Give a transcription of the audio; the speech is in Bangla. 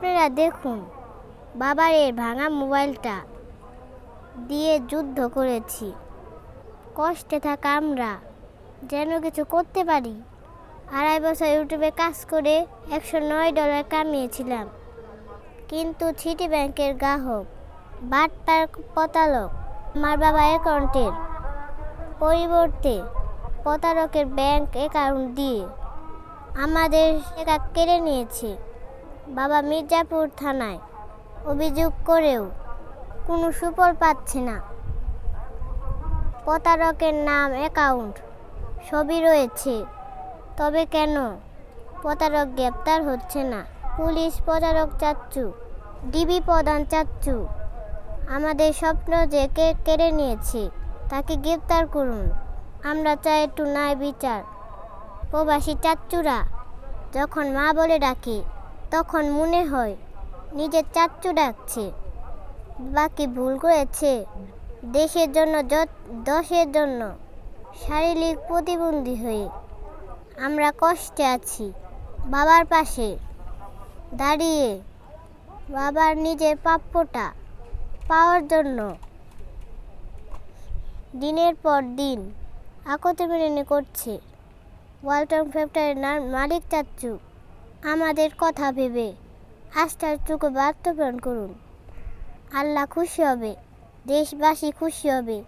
আপনারা দেখুন, বাবার এই ভাঙা মোবাইলটা দিয়ে যুদ্ধ করেছি। কষ্টে থাকা আমরা, যেন কিছু করতে পারি। আড়াই বছর ইউটিউবে কাজ করে একশো নয় ডলার কামিয়েছিলাম। কিন্তু সিটি ব্যাংকের গ্রাহক, বাটপার প্রতারক, আমার বাবা অ্যাকাউন্টের পরিবর্তে প্রতারকের ব্যাংক অ্যাকাউন্ট দিয়ে আমাদের টাকা কেড়ে নিয়েছে। বাবা মির্জাপুর থানায় অভিযোগ করেও কোনো সুফল পাচ্ছে না। প্রতারকের নাম অ্যাকাউন্ট সবই রয়েছে। তবে কেন প্রতারক গ্রেপ্তার হচ্ছে না? পুলিশ প্রতারক চাচ্চু, ডিবি প্রধান চাচ্চু, আমাদের স্বপ্ন যে কে কেড়ে নিয়েছে তাকে গ্রেপ্তার করুন। আমরা চাই একটু ন্যায় বিচার। প্রবাসী চাচ্চুরা যখন মা বলে ডাকে তখন মনে হয়, নিজের চাচ্চু ডাকছে। বাকি ভুল করেছে। দেশের জন্য দশের জন্য শারীরিক প্রতিবন্ধী হয়ে আমরা কষ্টে আছি। বাবার পাশে দাঁড়িয়ে বাবার নিজের প্রাপ্যটা পাওয়ার জন্য দিনের পর দিন আকতে মেনে করছে। ওয়ালটন ফ্যাক্টরির মালিক চাচ্চু। আমাদের কথা ভেবে আস্থাটুকু বাস্তবায়ন করুন। আল্লাহ খুশি হবে দেশবাসী খুশি হবে।